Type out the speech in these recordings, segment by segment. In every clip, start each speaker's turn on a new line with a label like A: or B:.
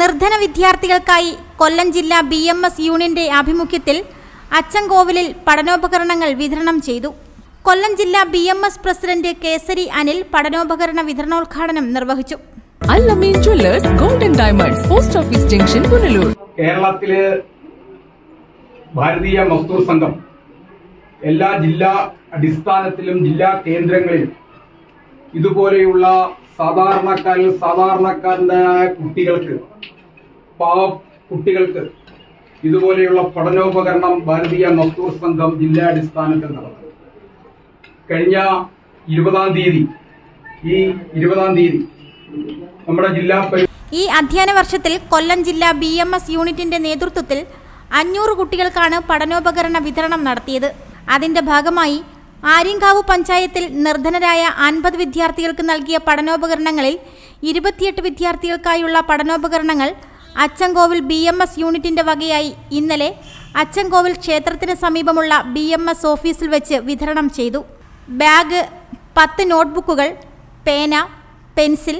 A: നിർധന വിദ്യാർത്ഥികൾക്കായി കൊല്ലം ജില്ലാ ബി എം എസ് യൂണിയന്റെ ആഭിമുഖ്യത്തിൽ അച്ചൻകോവിലിൽ പഠനോപകരണങ്ങൾ വിതരണം ചെയ്തു. കൊല്ലം ജില്ലാ B M S president Kesari Anil പഠനോപകരണ വിതരണോദ്ഘാടനം നിർവഹിച്ചു.
B: Allameen jewellers golden diamonds post office junction Punalur.
C: കേരളത്തിലെ ഭാരതീയ മസ്ദൂർ സംഘം എല്ലാ ജില്ലാ അടിസ്ഥാനത്തിലും ജില്ലാ കേന്ദ്രങ്ങളിലും ഇതുപോലെയുള്ള സാധാരണക്കാരിൽ സാധാരണക്കാരനായ കുട്ടികൾക്ക് പാവ കുട്ടികൾക്ക് ഇതുപോലെയുള്ള പഠനോപകരണം ഭാരതീയ മസ്തൂർ സംഘം ജില്ലാടിസ്ഥാനത്തിൽ നടന്നു. കഴിഞ്ഞ ഇരുപതാം തീയതി ഈ ഇരുപതാം തീയതി നമ്മുടെ ജില്ലാ
A: ഈ അധ്യയന വർഷത്തിൽ കൊല്ലം ജില്ലാ ബി എം എസ് യൂണിറ്റിന്റെ നേതൃത്വത്തിൽ അഞ്ഞൂറ് കുട്ടികൾക്കാണ് പഠനോപകരണ വിതരണം നടത്തിയത്. അതിന്റെ ഭാഗമായി ആര്യങ്കാവ് പഞ്ചായത്തിൽ നിർധനരായ അൻപത് വിദ്യാർത്ഥികൾക്ക് നൽകിയ പഠനോപകരണങ്ങളിൽ ഇരുപത്തിയെട്ട് വിദ്യാർത്ഥികൾക്കായുള്ള പഠനോപകരണങ്ങൾ അച്ചൻകോവിൽ ബി എം എസ് യൂണിറ്റിന്റെ വകയായി ഇന്നലെ അച്ചൻകോവിൽ ക്ഷേത്രത്തിന് സമീപമുള്ള ബി എം എസ് ഓഫീസിൽ വെച്ച് വിതരണം ചെയ്തു. ബാഗ് പത്ത് നോട്ട്ബുക്കുകൾ പേന പെൻസിൽ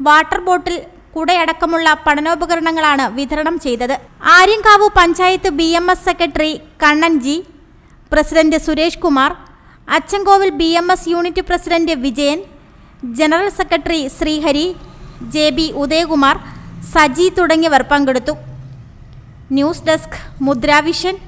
A: വാട്ടർ ബോട്ടിൽ കുടയടക്കമുള്ള പഠനോപകരണങ്ങളാണ് വിതരണം ചെയ്തത്. Aryankavu panchayat B M S secretary Kannan G president Suresh Kumar Achankovil B M S unit president Vijayan general secretary Srihari J B Udayakumar Saji തുടങ്ങിയവർ പങ്കെടുത്തു. News desk Mudra Vision